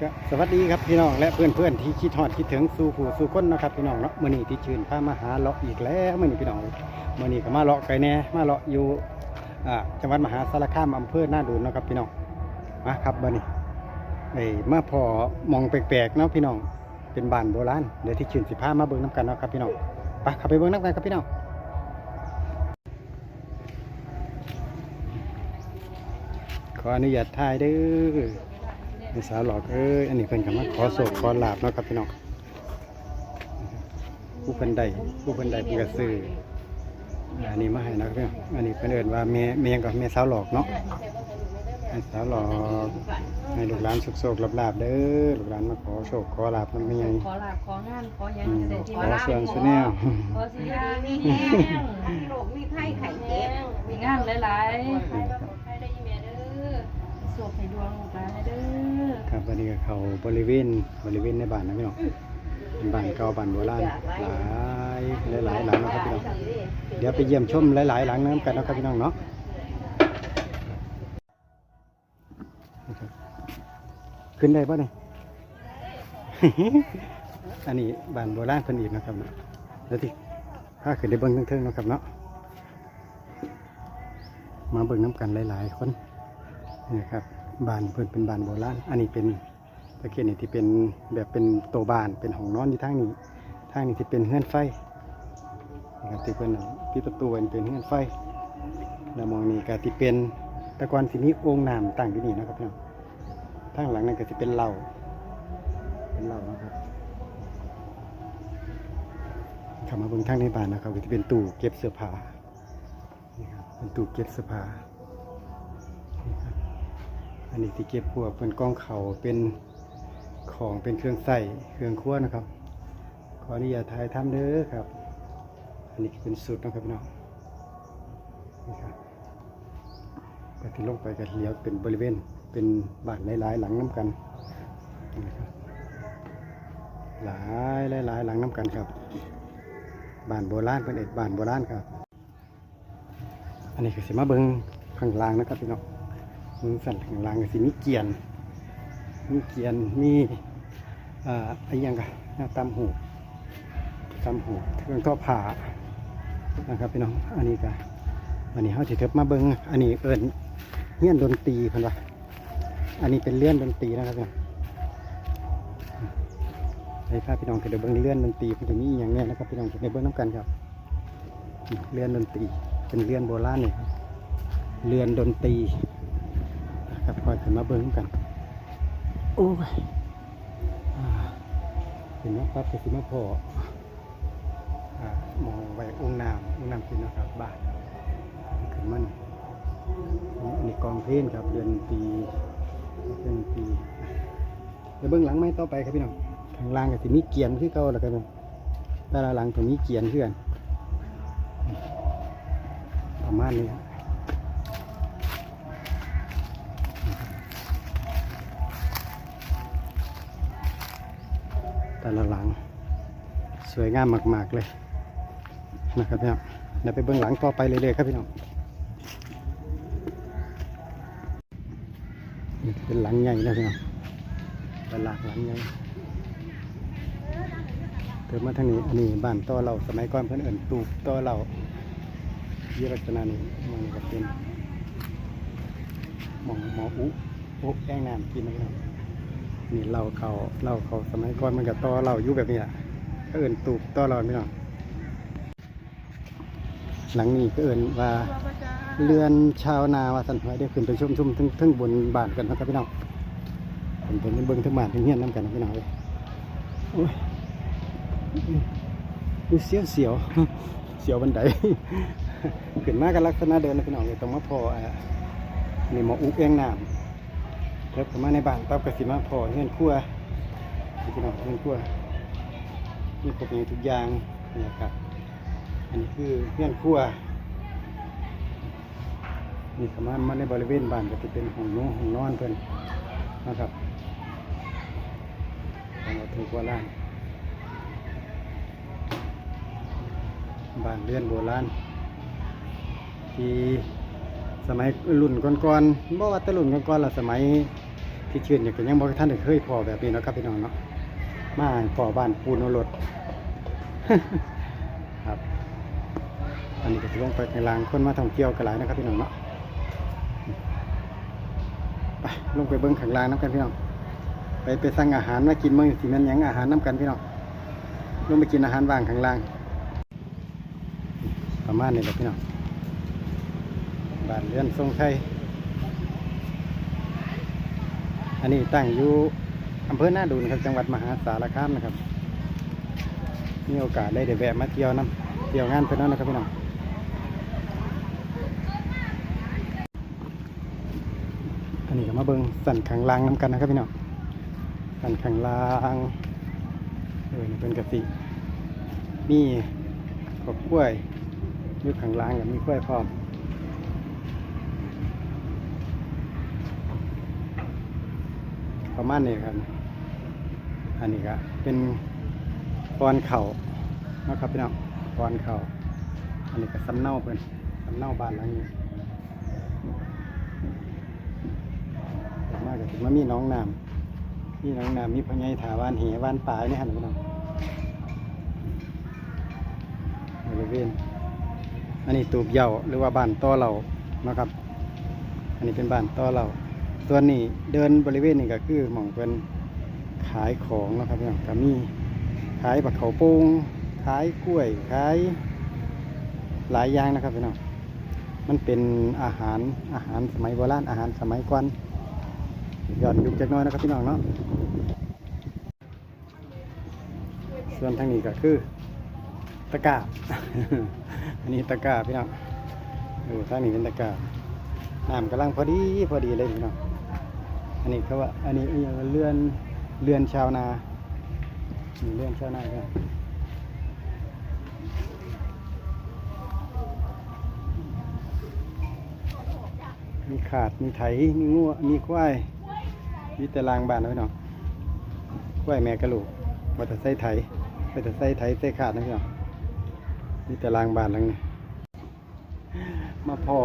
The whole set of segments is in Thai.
ก็สวัสดีครับพี่น้องและเพื่อนๆที่คิดฮอดคิดถึงสู่ผู้สู่คนนะครับพี่น้องเนาะมื้อนี้ที่ชื่นพามาหาเลาะอีกแล้วมื้อนี้พี่น้องมื้อนี้ก็มาเลาะไกลแน่มาเลาะอยู่จังหวัดมหาสารคามอำเภอหน้าดูนนะครับพี่น้องมาครับมื้อนี้ไอ้มาพอมองแปลกๆเนาะพี่น้องเป็นบ้านโบราณเดี๋ยวที่ชื่นสิพามาเบิ่งน้ำกันเนาะครับพี่น้องไปข้าไปเบิ่งน้ำกันครับพี่น้องขออนุญาตถ่ายเด้อในสาวหลอกเอ้ยอันนี้เพิ่นก็มาขอโศกขอลาบเนาะครับพี่น้องผู้เพิ่นใดผู้เพิ่นใดเพิ่นก็ซื้ออันนี้มาให้นะครับพี่น้องอันนี้เพิ่นเอิ้นว่าแม่แม่หยังกับแม่สาวหลอกเนาะแม่สาวหลอกให้ลูกหลานสุขโศกลาบๆเด้อลูกหลานมาขอโศกขอลาบนำแม่ใหญ่ขอลาบของานขอหยังอืมเสร็จที่ขอเสื่องสุแนวขอสิยามีแห้งมีโรคมีไข้ไข้เจ็บมีงานหลายๆใครได้อีเมลเด้อ สวบให้ดวงลูกหลานให้เด้อครับวันนี้ก็เขาบริเวณบริเวณในบ้านนะพี่น้องเป็นบ้านเก่าบ้านโบราณหลายหลายหลังนะครับพี่น้องเดี๋ยวไปเยี่ยมชมหลายๆหลังน้ำกันนะครับพี่น้องเนาะขึ้นได้ปะเนี่ยอันนี้บ้านโบราณเพิ่นอีกนะครับเนาะแล้วที่ถ้าขึ้นได้เบิ้งเทิงๆนะครับเนาะมาเบิ่งน้ำกันหลายๆคน นี่ครับบานเพิ่นเป็นบานโบราณอันนี้เป็นตะเกียนี่ที่เป็นแบบเป็นโตบานเป็นห้องนอนที่ทางนี้ทางนี้ที่เป็นเฮือนไฟนะครับที่เป็นที่ประตูเป็นเป็นเงื่อนไฟแล้วมองนี่ก็ที่เป็นตะกอนสิมีโอ่งน้ำตั้งอยู่นี่นะครับพี่น้องทางหลังนั่นก็จะเป็นเหล้าเป็นเหล้านะครับข้ามาบิ่งทางในบ้านนะครับก็จะเป็นตู้เก็บเสื้อผ้านี่ครับเป็นตู้เก็บเสื้อผ้า อันนี้ที่เก็บพวกเป็นกล้องเข่าเป็นของเป็นเครื่องใส่เครื่องครัวนะครับ ขออนุญาตถ่ายทำเด้อครับ อันนี้เป็นสูตรนะครับพี่น้องนี่ครับก็ที่ลงไปกันเลี้ยวเป็นบริเวณเป็นบ้านหลายๆ หลังน้ำกันนี่ครับหลายหลายๆหลังน้ำกันครับบ้านโบราณเป็นเอกบ้านโบราณครับ อันนี้คือสิมาเบิงข้างล่างนะครับพี่น้อง เบิงสั่นข้างล่างก็สิมีเกียน มีเกียน มีอ่าอะไรยังกันหน้าตำหูตำหูเครื่องทอผ้านะครับพี่น้อง อันนี้ก็อันนี้เขาจะเทิบมาเบิ้งอันนี้เอิญเงี้ยนดนตรีเพิ่นว่าอันนี้เป็นเลื่อนดนตรีนะครับพี่น้องไอ้พาพี่น้องจะได้เบิ้งเลื่อนดนตรีมันจะมีอย่างเนี้ยนะครับพี่น้องจะได้เบิ้งน้ำกันครับ เลื่อนดนตรี เป็นเลื่อนโบราณนี่ครับเลื่อนดนตรี ครับคอยขึ้นมาเบิ้งกัน โอ้ยอ่าเห็นไหมครับจะสิมาพออ่ามองไว้องค์น้ำองค์น้ำขึ้นนะครับบ้านขึ้นมันอันนี้กองเพลนครับเดือนปีเดือนปีเดี๋ยวเบื้องหลังไม่ต่อไปครับพี่น้องข้างล่างก็จะมีเกียนคือเก่าแล้วกันแต่ละหลังตรงนี้เกียนเพื่อนประมาณนี้ครับ แต่ละหลัง สวยงามมากๆเลยนะครับพี่น้องเดี๋ยวไปเบื้องหลังต่อไปเลยเลยๆครับพี่น้องเป็นหลังใหญ่นะพี่น้องเป็นหลักหลังใหญ่เกิดมาทางนี้อันนี้บ้านต่อเราสมัยก่อนเพื่อนเอิ่นตูบต่อเรายี่ลักษณะนี้มันก็เป็นหมองหมออุอุแอ่งน้ำกินนะพี่น้อง นี่เราเขาเราเขาสมัยก่อนมันก็ต่อเราอยู่แบบนี้แหละก็เอินตูบต่อเราพี่น้องหลังนี้ก็เอินว่าเรือนชาวนาว่าสันไว้ได้ขึ้นไปชุ่มชุ่มทั้งทั้งบนบานกันนะครับพี่น้องผมเป็นเบิ้งทั้งบานทั้งเฮียนน้ำกันนะพี่น้องเลยโอ้ยดูเสียวเสียวเสียวบันไดขึ้นมากันลักษณะเดินนะพี่น้องเลยต้องมาพออะนี่หมออุกเองน้ำ แล้วเข้ามาในบ้านปั๊บก็สิมาพอเฮือนครัวนี่พี่น้องเฮือนครัวมีครบอย่างทุกอย่างนะครับ อันนี้คือเงื่อนครัวนี่สามารถมาในบริเวณบ้านก็จะเป็นห้องนอนห้องนอนเพิ่อนนะครับของวัตถุโบราณบ้านเรือนโบราณที่สมัยรุ่นก่อนๆบ่ว่าแต่รุ่นก่อนๆละสมัย ที่ชื่นอย่ากจะยังบอกท่านเคยพอแบบนี้นะครับพี่น้องเนาะมาพอบ้านปูนรดครับอันนี้ก็จะลงไปข้างล่างคนมาท่องเที่ยวกันหลายนะครับพี่น้องเนาะไปลงไปเบิ้งข้างล่างน้ำกันพี่น้องไปไปสั่งอาหารมากินเมื้อสิแม่นยังอาหารน้ำกันพี่น้องลงไปกินอาหารว่างข้างล่างประมาณนี้แหละพี่น้องบ้านเรือนทรงไทย อันนี้ตั้งอยู่อำเภอหน้าดูนครับจังหวัดมหาสารคามนะครับ มีโอกาสได้เดี๋ยวแวะมาเที่ยวน้ำเที่ยวงานเพื่อนนนะครับพี่น้องอันนี้ก็มาเบิ่งสันขังลางน้ำกันนะครับพี่น้องสันขังลางเออเป็นกะสิมีขบกล้วยยู่ขังลางกับมีกล้วยพร้อม ประมาณนี้ครับ อันนี้ก็เป็นกอนเข่านะครับพี่น้องกอนเข่าอันนี้ก็สำเนาเพิ่นสำเนาบ้านหลังนี้ต่มาก็ถึงมามีน้องน้ำมีน้องน้ำมีพญายถาวานเหวานป่ายนี่ฮะพี่น้องบริเวณอันนี้ตูบเหยาหรือว่าบ้านต้อเหล่านะครับ อันนี้เป็นบ้านต้อเหล่า ส่วนนี้เดินบริเวณนี้ก็คือหม่องเป็นขายของนะครับพี่น้องก็มีขายบักเขาโป่งขายกล้วยขายหลายอย่างนะครับพี่น้องมันเป็นอาหารอาหารสมัยโบราณอาหารสมัยก่อนย้อนยุคจักน้อยนะครับพี่น้องเนาะส่วนทางนี้ก็คือตะกร้าอันนี้ตะกร้าพี่น้องเออทางนี้เป็นตะกร้าน้ำกำลังพอดีพอดีเลยพี่น้อง อันนี้เขาว่าอันนี้เรือนเรือนชาวนาเรือนชาวนาครับมีขาด มีไถ มีงัวมีควาย มีต่รางบานนะพี่น้องควายแม่กระลูกว่าแต่ใส่ไถว่าแต่ใส่ไถใส่ขาดนะพี่น้องมีต่รางบานหลังนี้มาพอ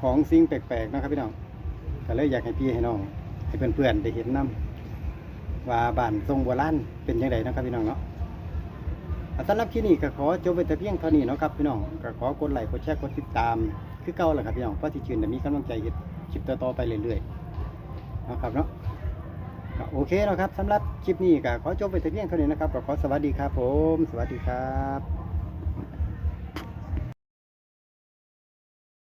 ของสิ่งแปลกๆนะครับพี่น้องก็เลยอยากให้พี่ให้น้อง ให้เพื่อนๆได้เห็นนํว่าบ้านทรงโบราณเป็นยังไงนะครับพี่น้องเนาะสำหรับคลิปนี้ก็ขอจบไปแต่เพียงเท่านี้เนาะครับพี่น้องก็ขอกดไลค์กดแชร์กดติดตามคือเก่าแหละครับพี่น้องเพราะที่ชื่นมีกำลังใจคลิปต่อๆไปเรื่อยๆนะครับเนาะโอเคเนาะครับสำหรับคลิปนี้ก็ขอจบไปแต่เพียงเท่านี้นะครับก็ขอสวัสดีครับผม สวัสดีครับ